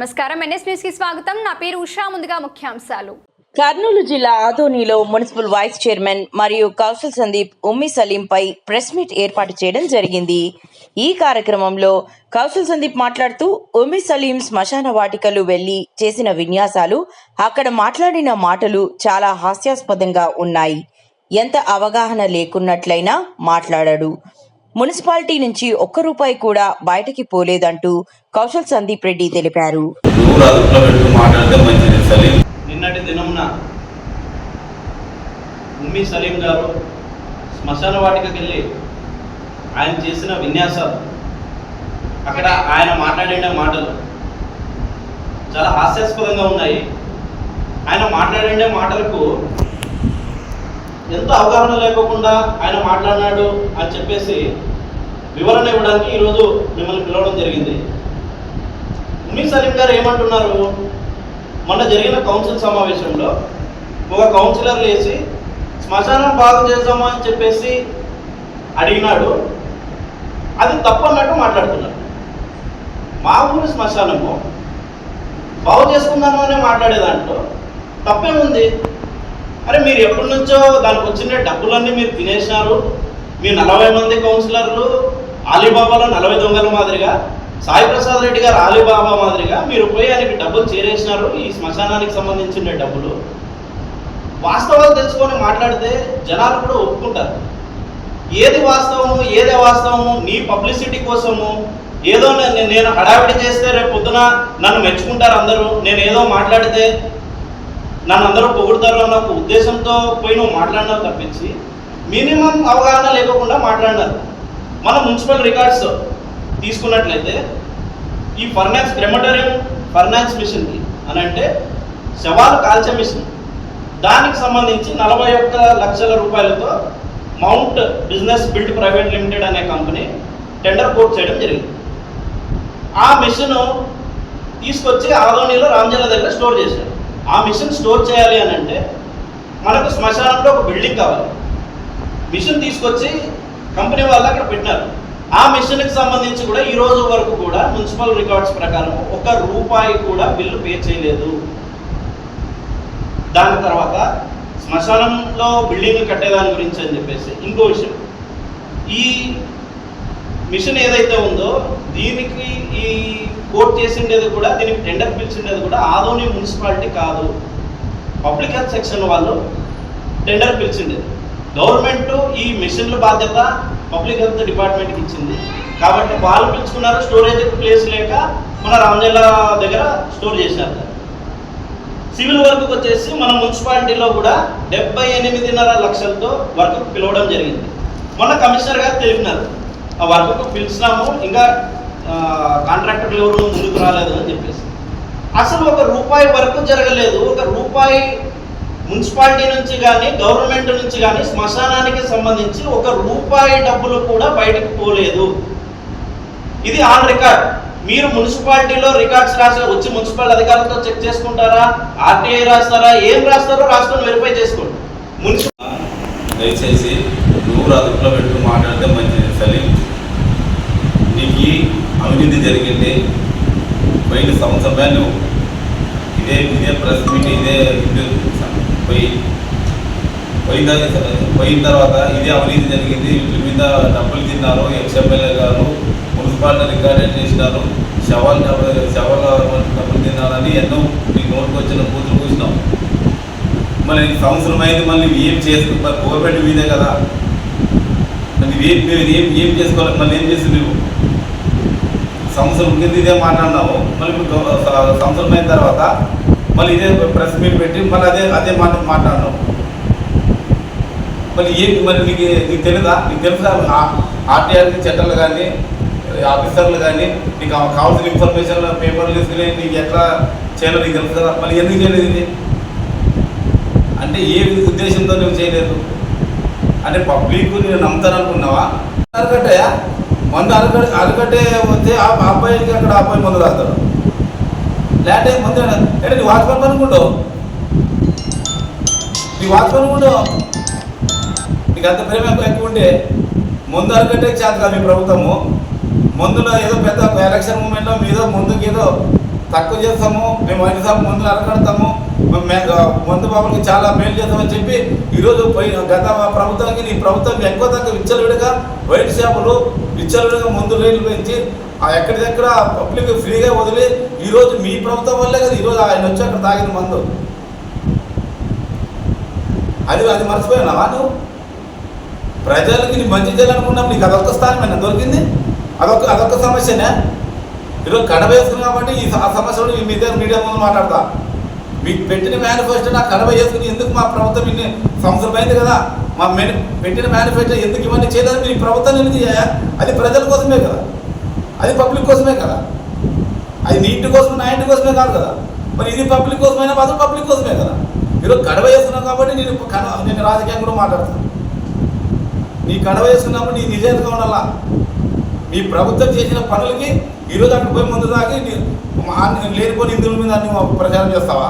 నమస్కారం. ఎన్ఎస్ న్యూస్కి స్వాగతం. నా పేరు ఉషా. ముందుగా ముఖ్యాంశాలు. కర్నూలు జిల్లా ఆదోనిలో మున్సిపల్ వైస్ చైర్మన్ మరియు కౌశల్ సందీప్ ఉమ్మి సలీంపై ప్రెస్ మీట్ ఏర్పాటు చేయడం జరిగింది. ఈ కార్యక్రమంలో కౌశల్ సందీప్ మాట్లాడుతూ ఉమ్మి సలీం శ్మశాన వాటికలు వెళ్ళి చేసిన విన్యాసాలు అక్కడ మాట్లాడిన మాటలు చాలా హాస్యాస్పదంగా ఉన్నాయి. ఎంత అవగాహన లేకున్నట్లయినా మాట్లాడాడు. మున్సిపాలిటీ నుంచి ఒక్క రూపాయి కూడా బయటకి పోలేదంటూ కౌశల్ సందీప్ రెడ్డి తెలిపారు. నిన్నటి దినమున ఉమ్మి సలీం గారు శ్మశాన వాటికకి వెళ్ళి ఆయన చేసిన విన్యాసాలు అక్కడ ఆయన మాట్లాడిన మాటలు చాలా హాస్యాస్పదంగా ఉన్నాయి. ఆయన మాట్లాడిన మాటలకు ఎంతో అవగాహన లేకోకుండా ఆయన మాట్లాడినాడు అని చెప్పేసి వివరణ ఇవ్వడానికి ఈరోజు మిమ్మల్ని పిలవడం జరిగింది. ఉమ్మీ సలీం గారు ఏమంటున్నారు? మొన్న జరిగిన కౌన్సిల్ సమావేశంలో ఒక కౌన్సిలర్ లేచి శ్మశానం బాగు చేద్దామా? అని చెప్పేసి అడిగినాడు. అది తప్పన్నట్టు మాట్లాడుతున్నారు. మాట్లాడుతున్నాడు మా ఊరి శ్మశానము బాగు చేసుకుందాము అనే మాట్లాడే దాంట్లో తప్పేముంది? అరే మీరు ఎప్పటి నుంచో దానికి వచ్చిన డబ్బులన్నీ మీరు తినేసినారు. మీ నలభై మంది కౌన్సిలర్లు ఆలీబాబాలో నలభై దొంగల మాదిరిగా సాయి ప్రసాద్ రెడ్డి గారు ఆలీబాబా మాదిరిగా మీరు పోయి ఆయనకి డబ్బులు చేరేసినారు ఈ శ్మశానానికి సంబంధించిన డబ్బులు. వాస్తవాలు తెలుసుకొని మాట్లాడితే జనాలు కూడా ఒప్పుకుంటారు. ఏది వాస్తవము ఏది వాస్తవము నీ పబ్లిసిటీ కోసము ఏదో నేను నేను హడావిడి చేస్తే రేపు పొద్దున నన్ను మెచ్చుకుంటారు అందరూ. నేను ఏదో మాట్లాడితే నన్ను అందరూ పొగుడతారు అన్న ఒక ఉద్దేశంతో పోయి నువ్వు మాట్లాడినావు తప్పించి మినిమం అవగాహన లేకుండా మాట్లాడినారు. మన మున్సిపల్ రికార్డ్స్ తీసుకున్నట్లయితే ఈ ఫర్నాన్స్ క్రెమటోరియం ఫర్నాన్స్ మిషన్కి అని అంటే శవాలు కాల్చే మిషన్. దానికి సంబంధించి నలభై ఒక్క లక్షల రూపాయలతో mount business build private limited అనే కంపెనీ టెండర్ కోట్ చేయడం జరిగింది. ఆ మిషన్ తీసుకొచ్చి ఆదోనిలో రామజల్ల దగ్గర స్టోర్ చేశారు. ఆ మిషన్ స్టోర్ చేయాలి అని అంటే మనకు శ్మశానంలో ఒక బిల్డింగ్ కావాలి. మిషన్ తీసుకొచ్చి కంపెనీ వాళ్ళు అక్కడ పెట్టినారు. ఆ మిషన్కి సంబంధించి కూడా ఈ రోజు వరకు కూడా మున్సిపల్ రికార్డ్స్ ప్రకారం ఒక రూపాయి కూడా బిల్లు పే చేయలేదు. దాని తర్వాత శ్మశానంలో బిల్డింగ్ కట్టేదాని గురించి అని చెప్పేసి ఇంకో విషయం. ఈ మిషన్ ఏదైతే ఉందో దీనికి ఈ కోర్ట్ చేసిండేది కూడా దీనికి టెండర్ పిలిచిండేది కూడా ఆదోని మున్సిపాలిటీ కాదు. పబ్లిక్ హెల్త్ సెక్షన్ వాళ్ళు టెండర్ పిలిచిండేది గవర్నమెంట్ ఈ మిషన్ల బాధ్యత పబ్లిక్ హెల్త్ డిపార్ట్మెంట్కి ఇచ్చింది. కాబట్టి వాళ్ళు పిలుచుకున్నారు స్టోరేజ్ ప్లేస్ లేక మన రామజల్ల దగ్గర స్టోర్ చేశారు. సివిల్ వర్క్ వచ్చేసి మన మున్సిపాలిటీలో కూడా డెబ్బై ఎనిమిదిన్నర లక్షలతో వర్క్ పిలవడం జరిగింది. మొన్న కమిషనర్ గారు తెలిపినారు ఆ వర్క్ పిలిచినాము ఇంకా కాంట్రాక్టర్లు ఎవరు ముందుకు రాలేదు అని చెప్పేసి. అసలు ఒక రూపాయి వరకు జరగలేదు. ఒక రూపాయి మున్సిపాలిటీ నుంచి కానీ గవర్నమెంట్ నుంచి కానీ శ్మశానానికి సంబంధించి ఒక రూపాయి డబ్బులు కూడా బయటకు పోలేదు. ఇది ఆన్ రికార్డ్. మీరు మున్సిపాలిటీలో రికార్డ్స్ రాసే వచ్చి మున్సిపల్ అధికారులతో చెక్ చేసుకుంటారా? ఆర్టీఐ రాస్తారా? ఏం రాస్తారో రాసుకొని వెరిఫై చేసుకోండి. మున్సిపల్ దయచేసి నువ్వు అదుపులో పెట్టు మాట్లాడితే మంచిది. సలీం. అవినీతి జరిగింది. పోయిన సంవత్సరం నువ్వు ఇదే ఇదే ప్రెస్ మీట్ ఇదే ఇది పోయి పోయిన తర్వాత పోయిన తర్వాత ఇదే అవినీతి జరిగింది. వీటి మీద డబ్బులు తిన్నారు ఎక్స్ఎమ్మెల్యే గారు మున్సిపాలిటీ రికార్డెడ్ చేసినారు. శవాలు డబ్బులు శవాల డబ్బులు తిన్నారని ఎన్నో మీ నోటుకు వచ్చిన కూతురు కూర్చున్నాం మళ్ళీ సంవత్సరం అయింది మళ్ళీ ఏం చేసుకుంటారు గవర్నమెంట్ మీదే కదా. మరి ఏం ఏం ఏం చేసుకోవాలి? మళ్ళీ ఏం చేసి నువ్వు సంవత్సరం కింద ఇదే మాట్లాడినావు మళ్ళీ ఇప్పుడు సంవత్సరం అయిన తర్వాత మళ్ళీ ఇదే ప్రెస్ మీట్ పెట్టి మళ్ళీ అదే అదే మాట మాట్లాడినావు మళ్ళీ ఏంటి మరి నీకు నీకు తెలుదా? నీకు తెలుసా? ఆర్టీఆర్ చట్టాలు కానీ ఆఫీసర్లు కానీ నీకు కావాల్సిన ఇన్ఫర్మేషన్ పేపర్లు తీసుకుని నీకు ఎట్లా చేయాలో నీకు తెలుసు? కదా మళ్ళీ ఎందుకు చేయలేదు ఇది? అంటే ఏ ఉద్దేశంతో నువ్వు చేయలేదు. అంటే పబ్లిక్ నేను నమ్ముతాను అనుకున్నావా? కట్టయా మందు అరగ అరగట్టే వస్తే ఆ అబ్బాయికి అక్కడ అబ్బాయి మందు రాస్తాడు. లేకపోతే ముందు అంటే నీ వాచ్మెన్ అనుకుంటావు? నీ వాచ్మెన్ అనుకుంటావు? నీకు అంత ప్రేమ ఎక్కువ ఎక్కువ ఉంటే ముందు అరగట్టే చేత కాదు మీ ప్రభుత్వము. ముందులో ఏదో పెద్ద ఎలక్షన్ మూమెంట్లో మీదో ముందుకు ఏదో తక్కువ చేస్తాము. మేము వైన్ ముందు మందులు అరకడతాము. మందు బాబులకి చాలా మేలు చేద్దామని చెప్పి ఈరోజు గత ప్రభుత్వానికి నీ ప్రభుత్వం ఎక్కువ తగ్గ విచ్చలవిడిగా వైట్ షాపులు విచ్చలవిడిగా మందు రేట్లు పెంచి ఆ దగ్గర పబ్లిక్ ఫ్రీగా వదిలి ఈరోజు మీ ప్రభుత్వం వల్లే కదా ఈరోజు ఆయన వచ్చి అక్కడ తాగిన మందు. అది అది మర్చిపోయినావా నువ్వు? ప్రజలకి నీ మంచి చేయాలనుకున్నాం నీకు అదొక్క స్థానమేనా దొరికింది? అదొక అదొక సమస్యనే? ఈరోజు కడవ కాబట్టి ఈ స- సమస్య కూడా మీ దగ్గర మీడియా ముందు మాట్లాడతా. మీకు పెట్టిన మేనిఫెస్టో నాకు కడవ చేసుకుని ఎందుకు మా ప్రభుత్వం ఇన్ని సంవత్సరం అయింది కదా? మా మెని పెట్టిన మేనిఫెస్టో ఎందుకు ఇవన్నీ చేయలేదు? మీ ప్రభుత్వం ఎందుకు చేయ అది ప్రజల కోసమే కదా. అది పబ్లిక్ కోసమే కదా. అది నీ ఇంటి కోసం నా ఇంటి కోసమే కాదు కదా. మరి ఇది పబ్లిక్ కోసమైనా మాత్రం పబ్లిక్ కోసమే కదా. ఈరోజు కడవ వేస్తున్నావు కాబట్టి నేను నేను రాజకీయం కూడా మాట్లాడతాను నీ కడవ వేసుకున్నప్పుడు నీ నిజాయితీగా ఉండాలా? నీ ప్రభుత్వం చేసిన పనులకి ఈరోజు అక్కడ పోయి ముందు దాకా లేనిపోని ఇందుల మీద నువ్వు ప్రచారం చేస్తావా?